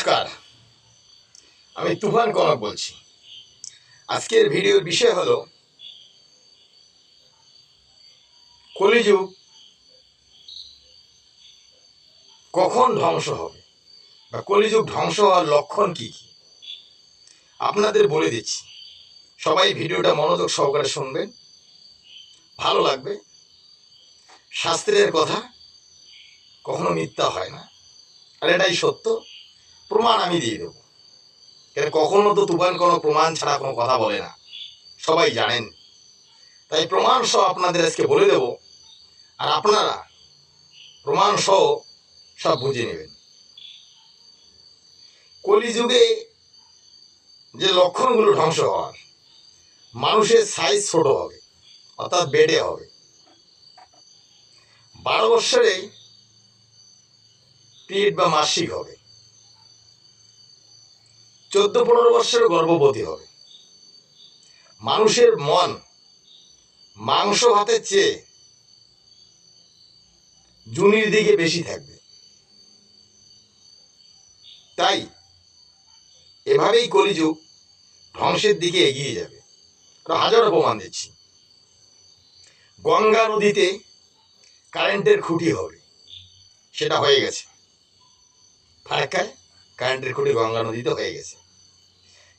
নমস্কার। আমি তুফান কনক বলছি। আজকের ভিডিওর বিষয় হলো কলিযুগ কখন ধ্বংস হবে বা কলিযুগ ধ্বংস হওয়ার লক্ষণ কি কি? আপনাদের বলে দিচ্ছি। সবাই ভিডিওটা মনোযোগ সহকারে শুনবেন। ভালো লাগবে। শাস্ত্রের কথা কখনো মিথ্যা হয় না। আর এটাই সত্য। প্রমাণ আমি দিয়ে দেবো। কেন কখনো তো তুফান কোনো প্রমাণ ছাড়া কোনো কথা বলে না। সবাই জানেন। তাই প্রমাণ সহ আপনাদের আজকে বলে দেব। আর আপনারা প্রমাণ সহ সব বুঝে নেবেন। কলিযুগে যে লক্ষণগুলো ধ্বংস হওয়ার, মানুষের সাইজ ছোট হবে, অর্থাৎ বেডে হবে। বারো বৎসরে পিরিয়ড বা মাসিক হবে। চোদ্দ পনেরো বৎসরে গর্ভবতী হবে। মানুষের মন মাংস ভাতের চেয়ে জুনির দিকে বেশি থাকবে। তাই এভাবেই কলিযুগ ধ্বংসের দিকে এগিয়ে যাবে। হাজারো প্রমাণ দিচ্ছি গঙ্গা নদীতে কারেন্টের খুঁটি হবে। সেটা হয়ে গেছে। ফারাক্কায় কারেন্টের খুঁটি গঙ্গা নদীতে হয়ে গেছে।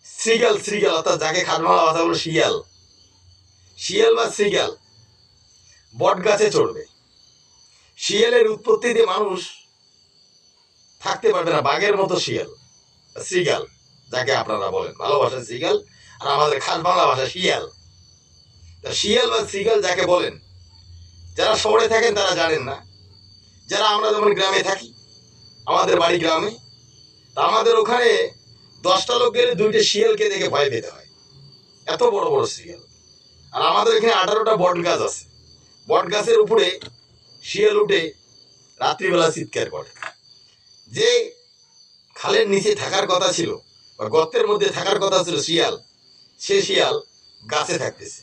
শ্রীগাল শ্রীগাল অর্থাৎ যাকে খাটমালা ভাষা বলো শিয়াল। শিয়াল বা শ্রীগাল বট গাছে চড়বে। শিয়ালের উৎপত্তিতে মানুষ থাকতে পারবে না, বাঘের মতো শিয়াল শ্রীগাল যাকে আপনারা বলেন। ভালোবাসা শ্রীগাল আর আমাদের খাস বাংলা ভাষা শিয়াল। তা শিয়াল বা শ্রীগাল যাকে বলেন, যারা শহরে থাকেন তারা জানেন না। যারা আমরা যেমন গ্রামে থাকি, আমাদের বাড়ি গ্রামে আমাদের ওখানে দশটা লোক গেলে দুইটা শিয়ালকে দেখে ভয় পেতে হয়। এত বড় বড় শিয়াল। আর আমাদের এখানে আঠারোটা বট গাছ আছে। বট গাছের উপরে শিয়াল উঠে রাত্রিবেলা চিৎকার করে। যে খালের নিচে থাকার কথা ছিল বা গর্তের মধ্যে থাকার কথা ছিল শিয়াল, সে শিয়াল গাছে থাকতেছে।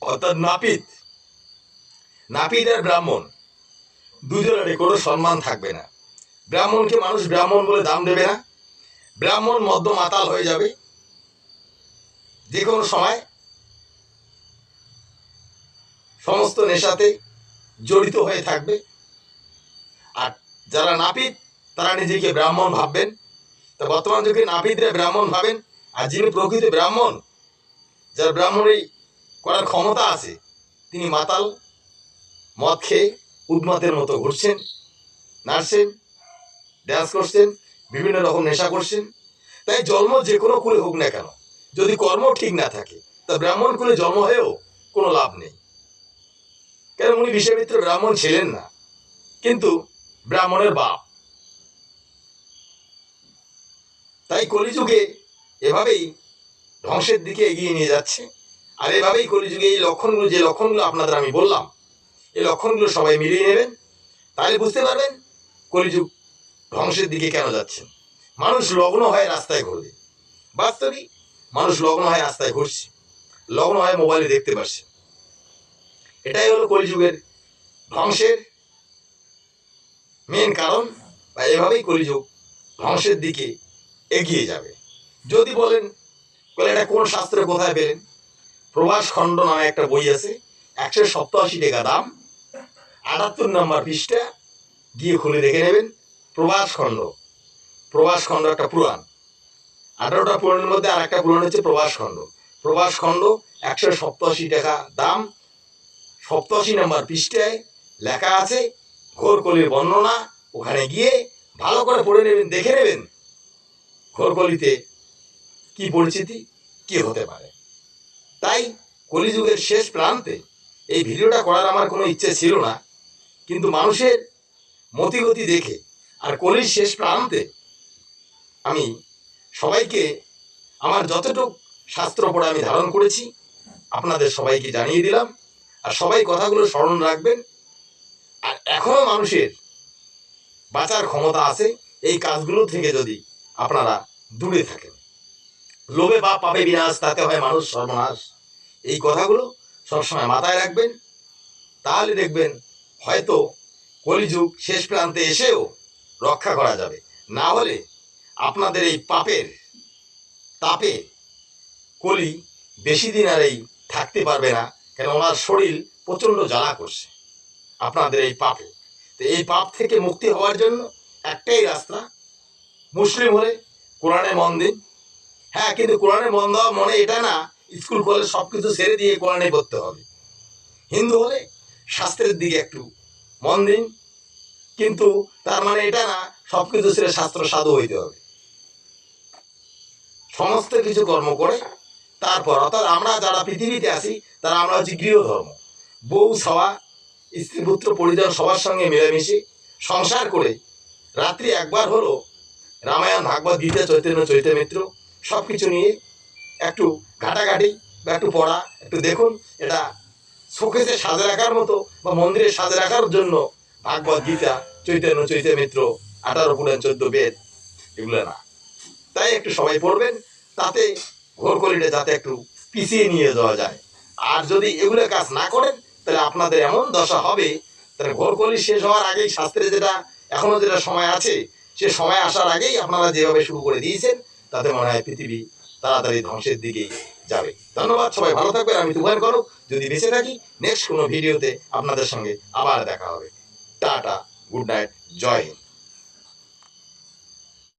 অর্থাৎ নাপিত নাপিত আর ব্রাহ্মণ দুজনেরই কোনো সম্মান থাকবে না। ব্রাহ্মণকে মানুষ ব্রাহ্মণ বলে দাম দেবে না। ব্রাহ্মণ মদ্য মাতাল হয়ে যাবে। যে কোনো সময় সমস্ত নেশাতে জড়িত হয়ে থাকবে। আর যারা নাপিত, তারা নিজেকে ব্রাহ্মণ ভাববেন। তা বর্তমান যুগে নাপিতরা ব্রাহ্মণ ভাবেন, আর যিনি প্রকৃত ব্রাহ্মণ, যার ব্রাহ্মণই করার ক্ষমতা আছে, তিনি মাতাল, মদ খেয়ে উন্মাতের মতো ঘুরছেন, নাচছেন ড্যান্স করছেন, বিভিন্ন রকম নেশা করছেন। তাই জন্ম যে কোনো কুলে হোক না কেন, যদি কর্ম ঠিক না থাকে, তা ব্রাহ্মণ কুলে জন্ম হয়েও কোনো লাভ নেই। কেন উনি বিশ্বামিত্র ব্রাহ্মণ ছিলেন না, কিন্তু ব্রাহ্মণের বাপ। তাই কলিযুগে এভাবেই ধ্বংসের দিকে এগিয়ে নিয়ে যাচ্ছে। আর এভাবেই কলিযুগে এই লক্ষণগুলো, যে লক্ষণগুলো আপনাদের আমি বললাম, এই লক্ষণগুলো সবাই মিলিয়ে নেবেন। তাহলে বুঝতে পারবেন, কলিযুগ ধ্বংসের দিকে কেন যাচ্ছে মানুষ লগ্ন হয় রাস্তায় ঘুরবে বাস্তবিক মানুষ লগ্ন হয় রাস্তায় ঘুরছে। লগ্ন হয় মোবাইলে দেখতে পাচ্ছে এটাই হলো কলিযুগের ধ্বংসের মেন কারণ, বা এভাবেই কলিযুগ ধ্বংসের দিকে এগিয়ে যাবে। যদি বলেন বলে এটা কোন শাস্ত্রে কোথায় পেলেন? প্রভাস খণ্ড নামে একটা বই আছে, একশো সপ্তাশি টাকা দাম, আটাত্তর নম্বর পৃষ্ঠা, গিয়ে খুলে দেখে নেবেন। প্রভাস খণ্ড। প্রভাস খণ্ড একটা পুরাণ। আঠারোটা পুরাণের মধ্যে আর একটা পুরাণ হচ্ছে প্রভাস খণ্ড। প্রভাস খণ্ড একশো সপ্তাশি টাকা দাম। সপ্তাশি নম্বর পৃষ্ঠায় লেখা আছে, ঘোরকলির বর্ণনা, ওখানে গিয়ে ভালো করে পড়ে নেবেন, দেখে নেবেন। ঘোরকলিতে কি পরিস্থিতি কি হতে পারে? তাই কলিযুগের শেষ প্রান্তে এই ভিডিওটা করার আমার কোনো ইচ্ছে ছিল না। কিন্তু মানুষের মতিগতি দেখে আর কলির শেষ প্রান্তে আমি সবাইকে আমার যতটুক শাস্ত্র পড়ে আমি ধারণ করেছি, আপনাদের সবাইকে জানিয়ে দিলাম। আর সবাই কথাগুলো স্মরণ রাখবেন। আর এখনও মানুষের বাঁচার ক্ষমতা আছে, এই কাজগুলো থেকে যদি আপনারা দূরে থাকেন। লোভে বা পাপে বিনাশ, তাতে হয় মানুষ সর্বনাশ। এই কথাগুলো সবসময় মাথায় রাখবেন। তাহলে দেখবেন হয়তো কলিযুগ শেষ প্রান্তে এসেও রক্ষা করা যাবে। না হলে আপনাদের এই পাপের তাপে কলি বেশি দিন আর এই থাকতে পারবে না, কেন ওনার শরীর প্রচণ্ড জ্বালা করছে আপনাদের এই পাপে। তো এই পাপ থেকে মুক্তি হওয়ার জন্য একটাই রাস্তা, মুসলিম হলে কোরআনে মন দিন। হ্যাঁ কিন্তু কোরআনে মন দেওয়া মনে এটা না, স্কুল, কলেজ সব কিছু ছেড়ে দিয়ে কোরআনে পড়তে হবে। হিন্দু হলে শাস্ত্রের দিকে একটু মন দিন কিন্তু তার মানে এটা না সব কিছু ছেড়ে শাস্ত্র সাধু হইতে হবে। সমস্ত কিছু কর্ম করে, তারপর অর্থাৎ আমরা যারা পৃথিবীতে আছি, তারা আমরা হচ্ছে গৃহধর্ম। বউ, সওয়া, স্ত্রী, পুত্র, পরিজন, সবার সঙ্গে মিলেমিশে সংসার করে রাত্রি একবার হলো রামায়ণ, ভাগবত, গীতা, চৈতন্য চৈতমিত্র সব কিছু নিয়ে একটু ঘাটাঘাটি বা একটু পড়া, একটু দেখুন, এটা শোকেসে সাজে রাখার মতো বা মন্দিরে সাজে রাখার জন্য ভাগবত, গীতা, চৈতন্য, চৈতমিত্র, আঠারো পুরাণ চোদ্দ বেদ, এগুলো না। তাই একটু সবাই পড়বেন, তাতে ঘোরকলিটা যাতে একটু পিছিয়ে নিয়ে যাওয়া যায়। আর যদি এগুলো কাজ না করেন, তাহলে আপনাদের এমন দশা হবে, তাহলে ঘোরকলি শেষ হওয়ার আগেই শাস্ত্রে যেটা, এখনও যেটা সময় আছে, সে সময় আসার আগেই আপনারা যেভাবে শুরু করে দিয়েছেন, তাতে মনে হয় পৃথিবী তাড়াতাড়ি ধ্বংসের দিকেই যাবে। ধন্যবাদ, সবাই ভালো থাকবেন। আমি তুফান করো যদি বেঁচে থাকি নেক্সট কোনো ভিডিওতে আপনাদের সঙ্গে আবার দেখা হবে। ta-ta good night jai Hind